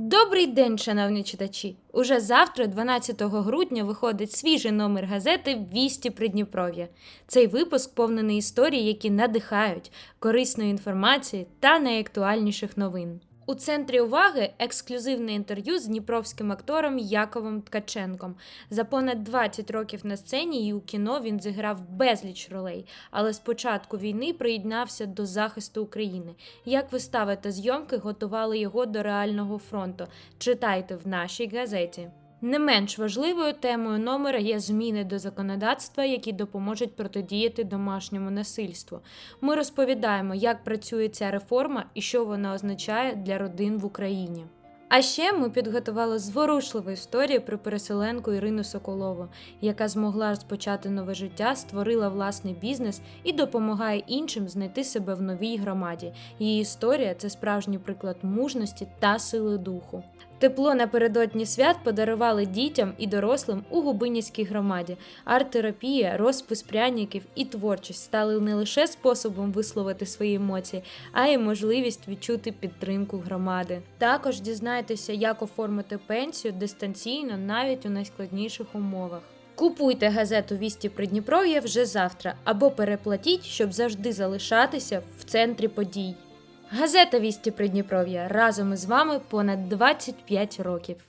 Добрий день, шановні читачі! Уже завтра, 12 грудня, виходить свіжий номер газети Вісті Придніпров'я. Цей випуск повнений історій, які надихають, корисної інформації та найактуальніших новин. У центрі уваги ексклюзивне інтерв'ю з дніпровським актором Яковом Ткаченком. За понад 20 років на сцені і у кіно він зіграв безліч ролей, але з початку війни приєднався до захисту України. Як вистави та зйомки готували його до реального фронту? Читайте в нашій газеті. Не менш важливою темою номера є зміни до законодавства, які допоможуть протидіяти домашньому насильству. Ми розповідаємо, як працює ця реформа і що вона означає для родин в Україні. А ще ми підготували зворушливу історію про переселенку Ірину Соколову, яка змогла розпочати нове життя, створила власний бізнес і допомагає іншим знайти себе в новій громаді. Її історія це справжній приклад мужності та сили духу. Тепло напередодні свят подарували дітям і дорослим у Губинівській громаді. Арт-терапія, розпис пряників і творчість стали не лише способом висловити свої емоції, а й можливість відчути підтримку громади. Також дізнайтеся, як оформити пенсію дистанційно навіть у найскладніших умовах. Купуйте газету Вісті Придніпров'я вже завтра або переплатіть, щоб завжди залишатися в центрі подій. Газета Вісті Придніпров'я разом із вами понад 25 років.